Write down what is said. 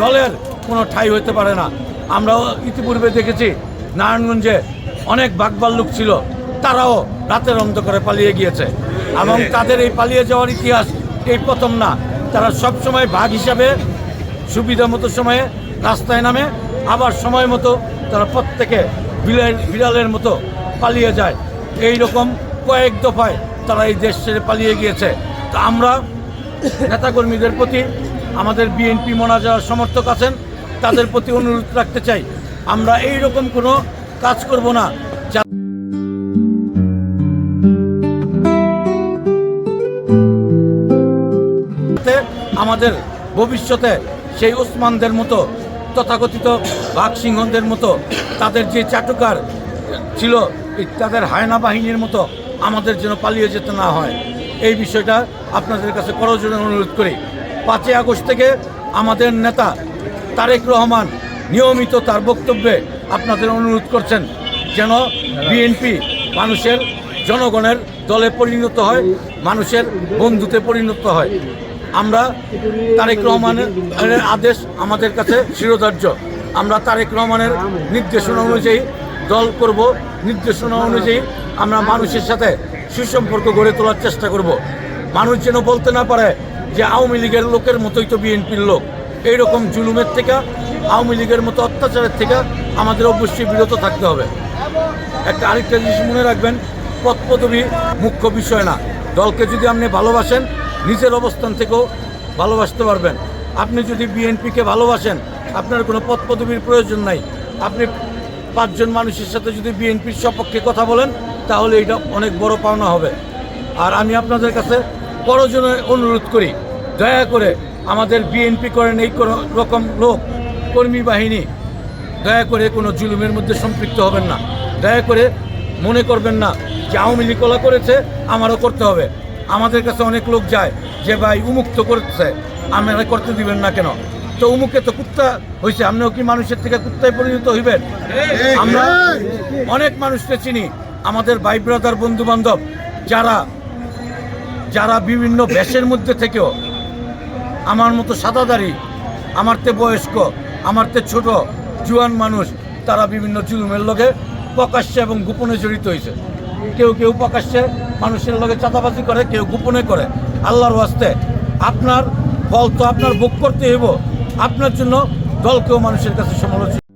দলের কোনো ঠাই হতে পারে না। আমরাও ইতিপূর্বে দেখেছি, নারায়ণগঞ্জে অনেক বাগবাল্লুক ছিল, তারাও রাতের অন্ধকারে পালিয়ে গিয়েছে। এবং তাদের এই পালিয়ে যাওয়ার ইতিহাস এই প্রথম না। তারা সব সময় ভাগ হিসাবে, সুবিধা মতো সময়ে রাস্তায় নামে, আবার সময় মতো তারা প্রত্যেকে বিড়াল বিড়ালের মতো পালিয়ে যায়। এই রকম কয়েক দফায় তারা এই দেশ ছেড়ে পালিয়ে গিয়েছে। তা আমরা নেতাকর্মীদের প্রতি আমাদের বিএনপি মোনাজার সমর্থক আছেন, তাদের প্রতি অনুরোধ রাখতে চাই। আমরা এই রকম কোনো কাজ করব না। আমাদের ভবিষ্যতে সেই ওসমানদের মতো, তথাকথিত সিংহদের মতো, তাদের যে চাটুকার ছিল তাদের হায়না বাহিনীর মতো আমাদের যেন পালিয়ে যেতে না হয়। এই বিষয়টা আপনাদের কাছে করজনে অনুরোধ করি। পাঁচই আগস্ট থেকে আমাদের নেতা তারেক রহমান নিয়মিত তার বক্তব্যে আপনাদের অনুরোধ করছেন যেন বিএনপি মানুষের জনগণের দলে পরিণত হয়, মানুষের বন্ধুতে পরিণত হয়। আমরা তারেক রহমানের আদেশ আমাদের কাছে শিরোধার্য। আমরা তারেক রহমানের নির্দেশনা অনুযায়ী দল করব, নির্দেশনা অনুযায়ী আমরা মানুষের সাথে সুসম্পর্ক গড়ে তোলার চেষ্টা করব। মানুষ যেন বলতে না পারে যে আওয়ামী লীগের লোকের মতোই তো বিএনপির লোক। এইরকম জুলুমের থেকে, আওয়ামী লীগের মতো অত্যাচারের থেকে আমাদের অবশ্যই বিরত থাকতে হবে। একটা আরেকটা জিনিস মনে রাখবেন পদ পদবি মুখ্য বিষয় না। দলকে যদি আপনি ভালোবাসেন, নিজের অবস্থান থেকেও ভালোবাসতে পারবেন। আপনি যদি বিএনপিকে ভালোবাসেন, আপনার কোনো পদ পদবির প্রয়োজন নাই। আপনি পাঁচজন মানুষের সাথে যদি বিএনপির সপক্ষে কথা বলেন, তাহলে এটা অনেক বড় পাওনা হবে। আর আমি আপনাদের কাছে করজনে অনুরোধ করি, দয়া করে আমাদের বিএনপি করেন এই কোনো রকম লোক, কর্মী বাহিনী, দয়া করে কোনো জুলুমের মধ্যে সম্পৃক্ত হবেন না। দয়া করে মনে করবেন না যে আওয়ামী লীগ কলা করেছে, আমারও করতে হবে। আমাদের কাছে অনেক লোক যায়, যে ভাই উমুক্ত করছে, আপনারা করতে দিবেন না কেন? তো উমুকে তো কুত্তা হয়েছে আপনিও কি মানুষের থেকে কুত্তায় পরিণত হইবেন? আমরা অনেক মানুষকে চিনি, আমাদের ভাই ব্রাদার বন্ধু বান্ধব যারা যারা বিভিন্ন বেশের মধ্যে থেকেও আমার মতো সাদাদারি আমার তে বয়স্ক, আমার তে ছোট, জুয়ান মানুষ, তারা বিভিন্ন জুলুমের লগে প্রকাশ্যে এবং গোপনে জড়িত হয়েছে কেউ কেউ প্রকাশ্যে মানুষের লগে চাঁদাবাজি করে, কেউ গোপনে করে। আল্লাহর ওয়াস্তে আপনার ফল তো আপনার ভোগ করতে হইব। আপনার জন্য দলকেও মানুষের কাছে সমালোচনা